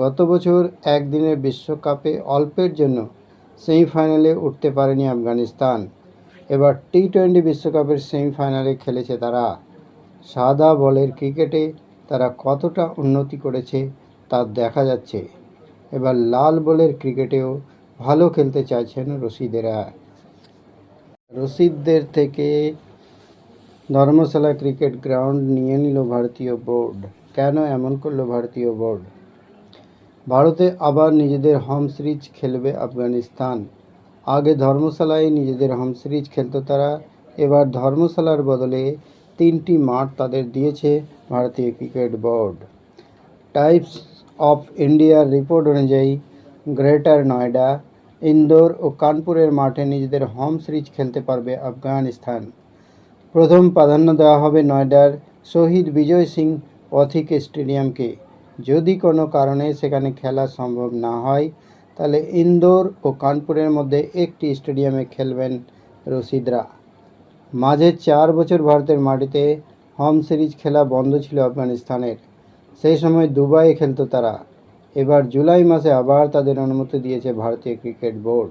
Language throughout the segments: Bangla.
গত বছর একদিনের বিশ্বকাপে অল্পের জন্য সেমিফাইনালে উঠতে পারেনি আফগানিস্তান। এবার টি টোয়েন্টি বিশ্বকাপের সেমিফাইনালে খেলেছে তারা। সাদা বলের ক্রিকেটে তারা কতটা উন্নতি করেছে তা দেখা যাচ্ছে। এবার লাল বলের ক্রিকেটেও ভালো খেলতে চাইছেন রশিদেরা। রশিদদের থেকে ধর্মশালা ক্রিকেট গ্রাউন্ড নিয়ে নিল ভারতীয় বোর্ড। কেন এমন করল ভারতীয় বোর্ড? ভারতে আবার নিজেদের হোম সিরিজ খেলবে আফগানিস্তান। আগে ধর্মশালায় নিজেদের হোম সিরিজ খেলত তারা, এবার ধর্মশালার বদলে তিনটি মাঠ তাদের দিয়েছে ভারতীয় ক্রিকেট বোর্ড টাইপস অফ ইন্ডিয়ার রিপোর্ট অনুযায়ী গ্রেটার নয়ডা ইন্দোর ও কানপুরের মাঠে নিজেদের হোম সিরিজ খেলতে পারবে আফগানিস্তান। প্রথম প্রাধান্য দেওয়া হবে নয়ডার শহীদ বিজয় সিং পথিক স্টেডিয়ামকে। যদি কোনো কারণে সেখানে খেলা সম্ভব না হয়, তাহলে ইন্দোর ও কানপুরের মধ্যে একটি স্টেডিয়ামে খেলবেন রশিদরা। মাঝে চার বছর ভারতের মাটিতে হোম সিরিজ খেলা বন্ধ ছিল আফগানিস্তানের। সেই সময় দুবাইয়ে খেলতো তারা। এবার জুলাই মাসে আবার তাদের অনুমতি দিয়েছে ভারতীয় ক্রিকেট বোর্ড।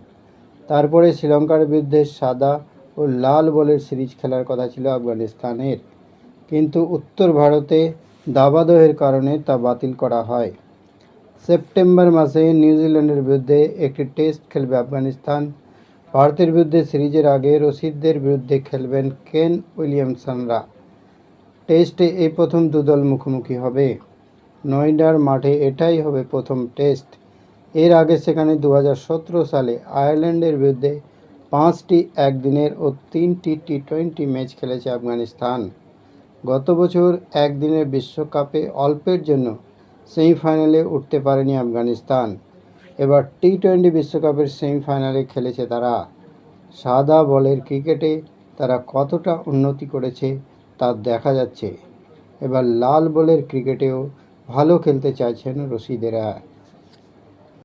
তারপরে শ্রীলঙ্কার বিরুদ্ধে সাদা ও লাল বলের সিরিজ খেলার কথা ছিল আফগানিস্তানের। কিন্তু উত্তর ভারতে দাবাদহের কারণে তা বাতিল করা হয়। সেপ্টেম্বর মাসে নিউজিল্যান্ডের বিরুদ্ধে একটি টেস্ট খেলবে আফগানিস্তান। ভারতের বিরুদ্ধে সিরিজের আগে রশিদদের বিরুদ্ধে খেলবেন কেন উইলিয়ামসনরা। টেস্টে এই প্রথম দুদল মুখোমুখি হবে। নয়ডার মাঠে এটাই হবে প্রথম টেস্ট। এর আগে সেখানে দু হাজার সতেরো সালে আয়ারল্যান্ডের বিরুদ্ধে পাঁচটি একদিনের ও তিনটি টি টোয়েন্টি ম্যাচ খেলেছে আফগানিস্তান। গত বছর একদিনের বিশ্বকাপে অল্পের জন্য সেমিফাইনালে উঠতে পারেনি আফগানিস্তান। এবার টি টোয়েন্টি বিশ্বকাপের সেমিফাইনালে খেলেছে তারা। সাদা বলের ক্রিকেটে তারা কতটা উন্নতি করেছে তা দেখা যাচ্ছে। এবার লাল বলের ক্রিকেটেও ভালো খেলতে চাইছেন রশিদেরা।